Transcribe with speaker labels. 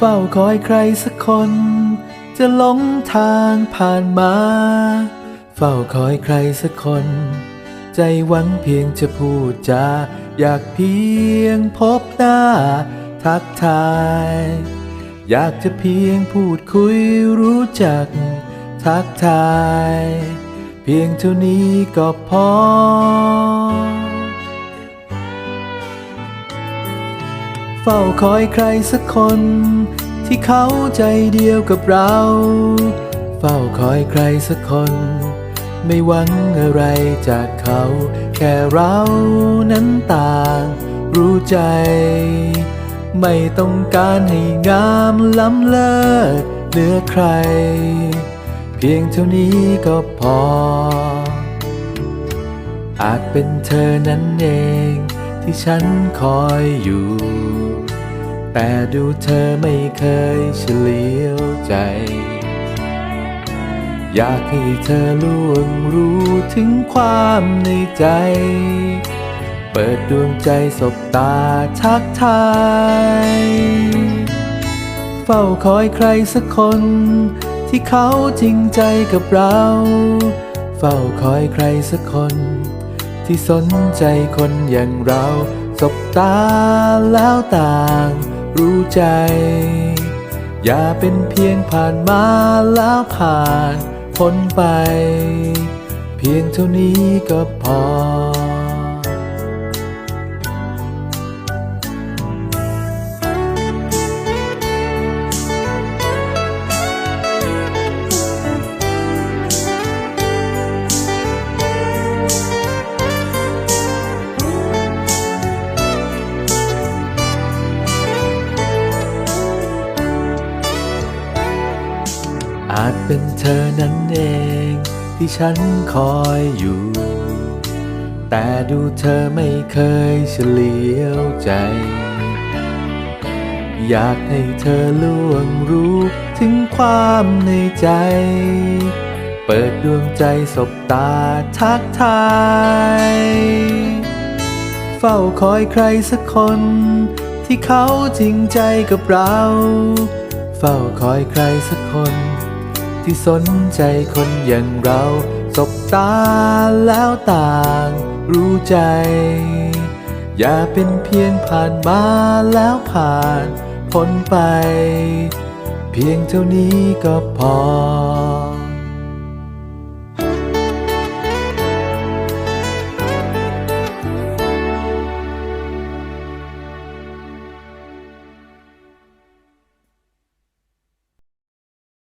Speaker 1: เฝ้าคอยใครสักคน จะหลงทางผ่านมา เฝ้าคอยใครสักคน ใจหวังเพียงจะพูดจาอยากเพียงพบหน้า ทักทาย อยากจะเพียงพูดคุยรู้จัก ทักทาย เพียงเท่านี้ก็พอ ฝ้าคอยใครสักคน ที่เขาใจเดียวกับเรา เฝ้าคอยใครสักคน ไม่หวังอะไรจากเขา แค่เรานั้นต่าง รู้ใจ ไม่ต้องการให้งามล้ำเลิศเหนือใคร เพียงเท่านี้ก็พอ อาจเป็นเธอนั้นเอง ที่ฉันคอยอยู่ แต่ดูเธอไม่เคยเฉลียวใจ อยากให้เธอล่วงรู้ถึงความในใจ เปิดดวงใจสบตาทักทายเฝ้าคอยใครสักคน ที่เขาจริงใจกับเรา เฝ้าคอยใครสักคน ที่สนใจคนอย่างเรา สบตาแล้วต่างรู้ใจ อย่าเป็นเพียงผ่านมาแล้วผ่านพ้นไป เพียงเท่านี้ก็พอ อาจเป็นเธอนั้นเองที่ฉันคอยอยู่ แต่ดูเธอไม่เคยเฉลียวใจ อยากให้เธอล่วงรู้ถึงความในใจ เปิดดวงใจสบตาทักทาย เฝ้าคอยใครสักคน ที่เขาจริงใจกับเรา เฝ้าคอยใครสักคน ที่สนใจคนอย่างเราสบตาแล้วต่างรู้ใจ อย่าเป็นเพียงผ่านมาแล้วผ่านพ้นไป เพียงเท่านี้ก็พอ